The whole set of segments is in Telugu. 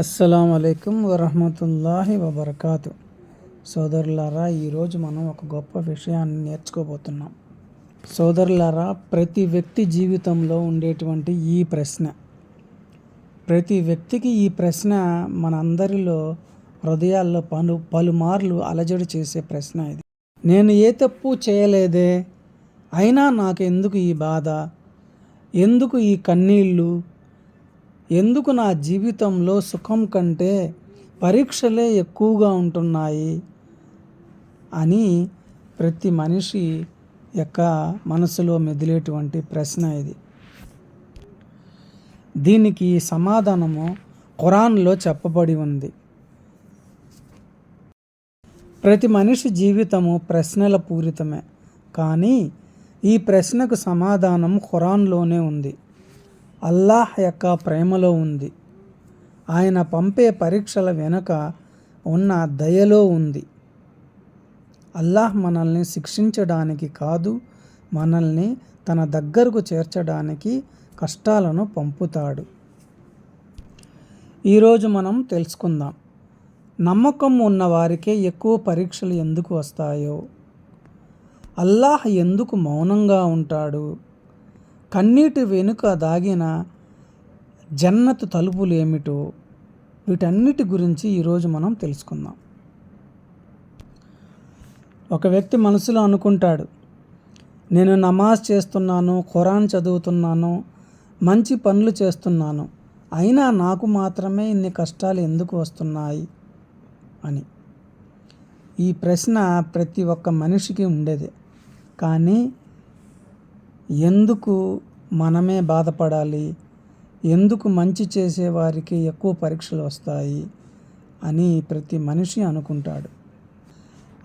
అస్సలం అయికం వరహమతుల్లాహి వబర్కాతు. సోదరులారా ఈరోజు మనం ఒక గొప్ప విషయాన్ని నేర్చుకోబోతున్నాం. సోదరులారా ప్రతి వ్యక్తి జీవితంలో ఉండేటువంటి ఈ ప్రశ్న. ప్రతి వ్యక్తికి ఈ ప్రశ్న మనందరిలో హృదయాల్లో పలు పలుమార్లు అలజడి చేసే ప్రశ్న ఇది. నేను ఏ తప్పు చేయలేదే? అయినా నాకు ఎందుకు ఈ బాధ? ఎందుకు ఈ కన్నీళ్ళు? ఎందుకు నా జీవితంలో సుఖం కంటే పరీక్షలే ఎక్కువగా ఉంటున్నాయి అని ప్రతి మనిషి యొక్క మనసులో మెదిలేటువంటి ప్రశ్న ఇది. దీనికి సమాధానము ఖురాన్లో చెప్పబడి ఉంది. ప్రతి మనిషి జీవితము ప్రశ్నల పూరితమే కానీ ఈ ప్రశ్నకు సమాధానం ఖురాన్లోనే ఉంది. అల్లాహ్ యొక్క ప్రేమలో ఉంది. ఆయన పంపే పరీక్షల వెనుక ఉన్న దయలో ఉంది. అల్లాహ్ మనల్ని శిక్షించడానికి కాదు మనల్ని తన దగ్గరకు చేర్చడానికి కష్టాలను పంపుతాడు. ఈరోజు మనం తెలుసుకుందాం నమ్మకం ఉన్నవారికే ఎక్కువ పరీక్షలు ఎందుకు వస్తాయో? అల్లాహ్ ఎందుకు మౌనంగా ఉంటాడు? కన్నీటి వెనుక దాగిన జన్నతు తలుపులు ఏమిటో వీటన్నిటి గురించి ఈరోజు మనం తెలుసుకుందాం. ఒక వ్యక్తి మనసులో అనుకుంటాడు నేను నమాజ్ చేస్తున్నాను ఖురాన్ చదువుతున్నాను మంచి పనులు చేస్తున్నాను అయినా నాకు మాత్రమే ఇన్ని కష్టాలు ఎందుకు వస్తున్నాయి? అని. ఈ ప్రశ్న ప్రతి ఒక్క మనిషికి ఉండేది. కానీ ఎందుకు మనమే బాధపడాలి? ఎందుకు మంచి చేసేవారికి ఎక్కువ పరీక్షలు వస్తాయి? అని ప్రతి మనిషి అనుకుంటాడు.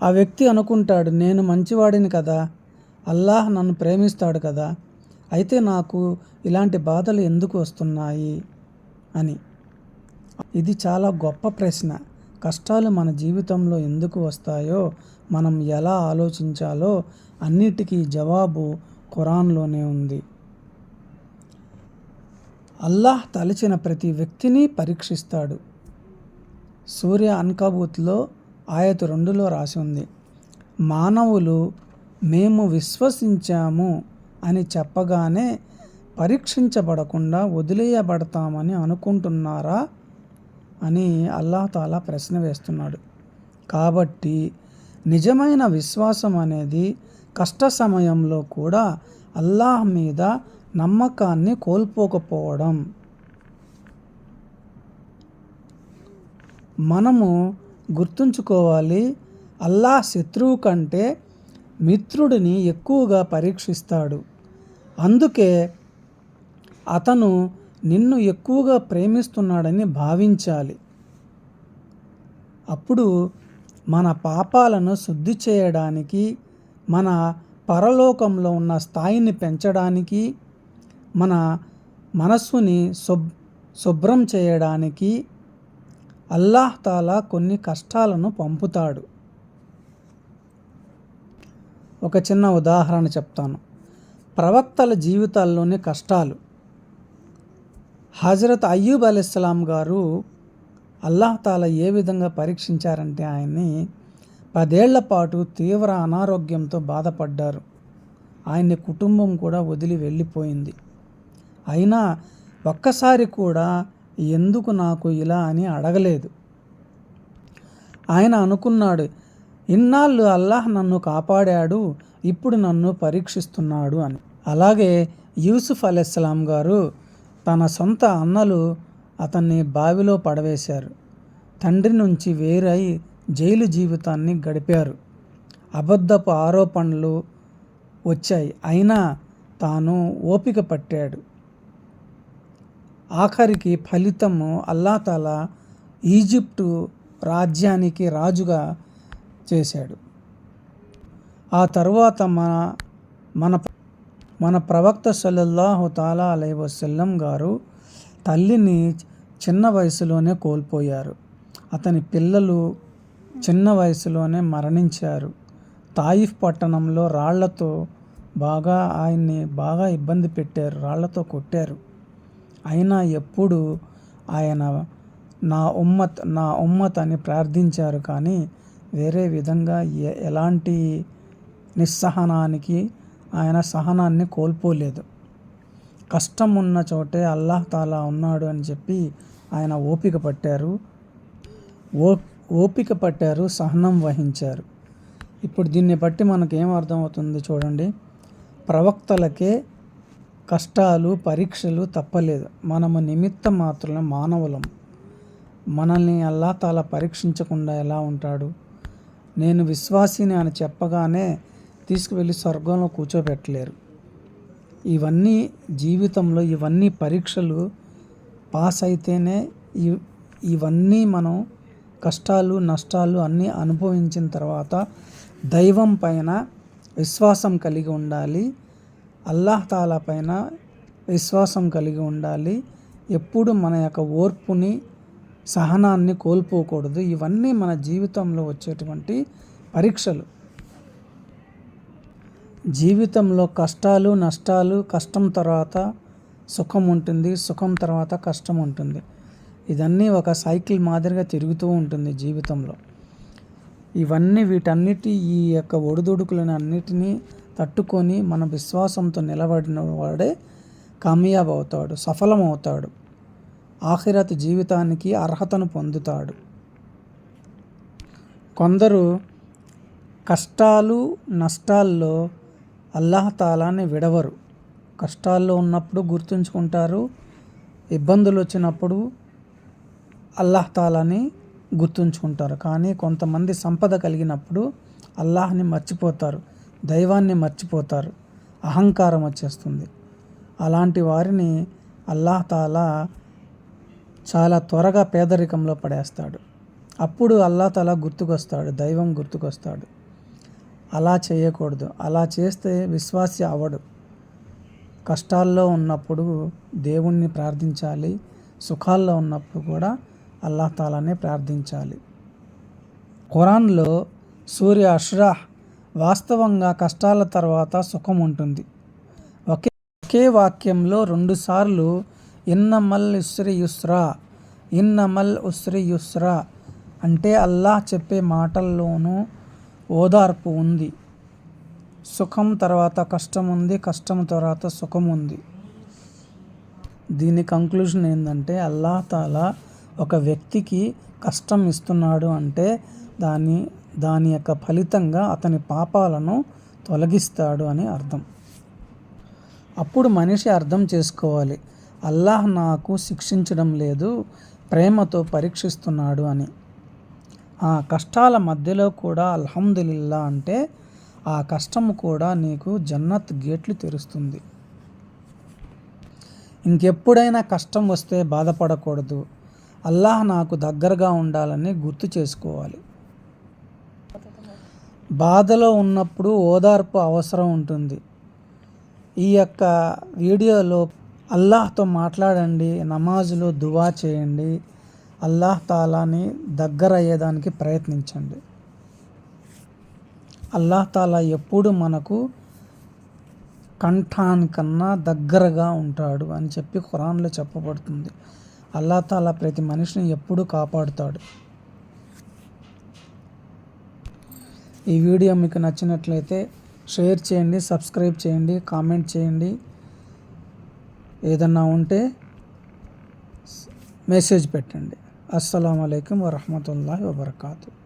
ఆ వ్యక్తి అనుకుంటాడు నేను మంచివాడిని కదా? అల్లాహ్ నన్ను ప్రేమిస్తాడు కదా? అయితే నాకు ఇలాంటి బాధలు ఎందుకు వస్తున్నాయి? అని. ఇది చాలా గొప్ప ప్రశ్న. కష్టాలు మన జీవితంలో ఎందుకు వస్తాయో మనం ఎలా ఆలోచించాలో అన్నిటికీ జవాబు ఖురాన్లోనే ఉంది. అల్లాహ్ తలచిన ప్రతి వ్యక్తిని పరీక్షిస్తాడు. సూర్య అన్కబూత్లో ఆయత రెండులో రాసి ఉంది. మానవులు మేము విశ్వసించాము అని చెప్పగానే పరీక్షించబడకుండా వదిలేయబడతామని అనుకుంటున్నారా అని అల్లాహ్ తాలా ప్రశ్న వేస్తున్నాడు. కాబట్టి నిజమైన విశ్వాసం అనేది కష్ట సమయంలో కూడా అల్లాహ్ మీద నమ్మకాన్ని కోల్పోకపోవడం. మనము గుర్తుంచుకోవాలి అల్లాహ్ శత్రువు కంటే మిత్రుడిని ఎక్కువగా పరీక్షిస్తాడు. అందుకే అతను నిన్ను ఎక్కువగా ప్రేమిస్తున్నాడని భావించాలి. అప్పుడు మన పాపాలను శుద్ధి చేయడానికి మన పరలోకంలో ఉన్న స్థాయిని పెంచడానికి మన మనస్సుని శుబ్ శుభ్రం చేయడానికి అల్లాహ్ తాలా కొన్ని కష్టాలను పంపుతాడు. ఒక చిన్న ఉదాహరణ చెప్తాను. ప్రవక్తల జీవితాల్లోని కష్టాలు. హజరత్ అయ్యూబ్ అలీస్లాం గారు అల్లాహ్ తాలా ఏ విధంగా పరీక్షించారంటే ఆయన్ని పదేళ్ళ పాటు తీవ్ర అనారోగ్యంతో బాధపడ్డారు. ఆయన్ని కుటుంబం కూడా వదిలి వెళ్ళిపోయింది. అయినా ఒక్కసారి కూడా ఎందుకు నాకు ఇలా అని అడగలేదు. ఆయన అనుకున్నాడు ఇన్నాళ్ళు అల్లాహ్ నన్ను కాపాడాడు ఇప్పుడు నన్ను పరీక్షిస్తున్నాడు అని. అలాగే యూసుఫ్ అలెస్లాం గారు తన సొంత అన్నలు అతన్ని బావిలో పడవేశారు. తండ్రి నుంచి వేరై జైలు జీవితాన్ని గడిపారు. అబద్ధపు ఆరోపణలు వచ్చాయి. అయినా తాను ఓపిక పట్టాడు. ఆఖరికి ఫలితము అల్లాతల ఈజిప్టు రాజ్యానికి రాజుగా చేశాడు. ఆ తరువాత మన మన మన ప్రవక్త సల్లల్లాహు తాలా అలై వసల్లం గారు తల్లిని చిన్న వయసులోనే కోల్పోయారు. అతని పిల్లలు చిన్న వయసులోనే మరణించారు. తాయిఫ్ పట్టణంలో రాళ్ళతో బాగా ఆయన్ని బాగా ఇబ్బంది పెట్టారు. రాళ్ళతో కొట్టారు. అయినా ఎప్పుడు ఆయన నా ఉమ్మత్ నా ఉమ్మత్ అని ప్రార్థించారు. కానీ వేరే విధంగా ఎలాంటి నిస్సహనానికి ఆయన సహనాన్ని కోల్పోలేదు. కష్టం ఉన్న చోటే అల్లాహ్ తాలా ఉన్నాడు అని చెప్పి ఆయన ఓపిక పట్టారు. ఓ ఓపిక పట్టారు సహనం వహించారు. ఇప్పుడు దీన్ని బట్టి మనకు ఏం అర్థమవుతుంది చూడండి. ప్రవక్తలకే కష్టాలు పరీక్షలు తప్పలేదు. మనము నిమిత్త మాత్రమే మానవులం. మనల్ని అల్లా తాలా పరీక్షించకుండా ఎలా ఉంటాడు? నేను విశ్వాసిని అని చెప్పగానే తీసుకువెళ్ళి స్వర్గంలో కూర్చోబెట్టలేరు. ఇవన్నీ జీవితంలో ఇవన్నీ పరీక్షలు పాస్ అయితేనే ఇ- ఇవన్నీ మనం కష్టాలు నష్టాలు అన్నీ అనుభవించిన తర్వాత దైవం పైన విశ్వాసం కలిగి ఉండాలి. అల్లాహతాల పైన విశ్వాసం కలిగి ఉండాలి. ఎప్పుడు మన యొక్క ఓర్పుని సహనాన్ని కోల్పోకూడదు. ఇవన్నీ మన జీవితంలో వచ్చేటువంటి పరీక్షలు. జీవితంలో కష్టాలు నష్టాలు కష్టం తర్వాత సుఖం ఉంటుంది. సుఖం తర్వాత కష్టం ఉంటుంది. ఇదన్నీ ఒక సైకిల్ మాదిరిగా తిరుగుతూ ఉంటుంది జీవితంలో. ఇవన్నీ వీటన్నిటి ఈ యొక్క ఒడిదుడుకులను అన్నిటినీ తట్టుకొని మన విశ్వాసంతో నిలబడిన వాడే కామయాబ్ అవుతాడు సఫలమవుతాడు ఆఖిరత్ జీవితానికి అర్హతను పొందుతాడు. కొందరు కష్టాలు నష్టాల్లో అల్లాహ్ విడవరు. కష్టాల్లో ఉన్నప్పుడు గుర్తుంచుకుంటారు ఇబ్బందులు వచ్చినప్పుడు అల్లాహ్ తాలాని గుర్తుంచుకుంటారు. కానీ కొంతమంది సంపద కలిగినప్పుడు అల్లాహ్ని మర్చిపోతారు దైవాన్ని మర్చిపోతారు అహంకారం వచ్చేస్తుంది. అలాంటి వారిని అల్లాహ్ తాలా చాలా త్వరగా పేదరికంలో పడేస్తాడు. అప్పుడు అల్లా తలా గుర్తుకొస్తాడు దైవం గుర్తుకొస్తాడు. అలా చేయకూడదు. అలా చేస్తే విశ్వాసి అవడు. కష్టాల్లో ఉన్నప్పుడు దేవుణ్ణి ప్రార్థించాలి సుఖాల్లో ఉన్నప్పుడు కూడా అల్లాహ్ తాలానే ప్రార్థించాలి. ఖురాన్లో సూర్య అష్రాహ్ వాస్తవంగా కష్టాల తర్వాత సుఖం ఉంటుంది. ఒకే ఒకే వాక్యంలో రెండుసార్లు ఇన్నమల్ ఉస్రి యుస్రా ఇన్నమల్ ఉస్రి యుస్రా అంటే అల్లాహ్ చెప్పే మాటల్లోనూ ఓదార్పు ఉంది. సుఖం తర్వాత కష్టం ఉంది కష్టం తర్వాత సుఖం ఉంది. దీని కంక్లూజన్ ఏంటంటే అల్లాహ్ తాలా ఒక వ్యక్తికి కష్టం ఇస్తున్నాడు అంటే దాని దాని యొక్క ఫలితంగా అతని పాపాలను తొలగిస్తాడు అని అర్థం. అప్పుడు మనిషి అర్థం చేసుకోవాలి. అల్లాహ్ నాకు శిక్షించడం లేదు ప్రేమతో పరీక్షిస్తున్నాడు అని. ఆ కష్టాల మధ్యలో కూడా అల్హమ్దులిల్లా అంటే ఆ కష్టం కూడా నీకు జన్నత్ గేట్లు తెరుస్తుంది. ఇంకెప్పుడైనా కష్టం వస్తే బాధపడకూడదు. అల్లాహ్ నాకు దగ్గరగా ఉండాలని గుర్తు చేసుకోవాలి. బాధలో ఉన్నప్పుడు ఓదార్పు అవసరం ఉంటుంది. ఈ యొక్క వీడియోలో అల్లాహ్తో మాట్లాడండి నమాజులో దువా చేయండి అల్లాహ్ తాలాని దగ్గర అయ్యేదానికి ప్రయత్నించండి. అల్లాహ్ తాలా ఎప్పుడు మనకు కంఠానికన్నా దగ్గరగా ఉంటాడు అని చెప్పి ఖురాన్లో చెప్పబడుతుంది. అల్లాతాలా ప్రతి మనిషిని ఎప్పుడూ కాపాడుతాడు. ఈ వీడియో మీకు నచ్చినట్లయితే షేర్ చేయండి సబ్స్క్రైబ్ చేయండి కామెంట్ చేయండి. ఏదన్నా ఉంటే మెసేజ్ పెట్టండి. అస్సలం అయికం వరహమూల వబర్కాతు.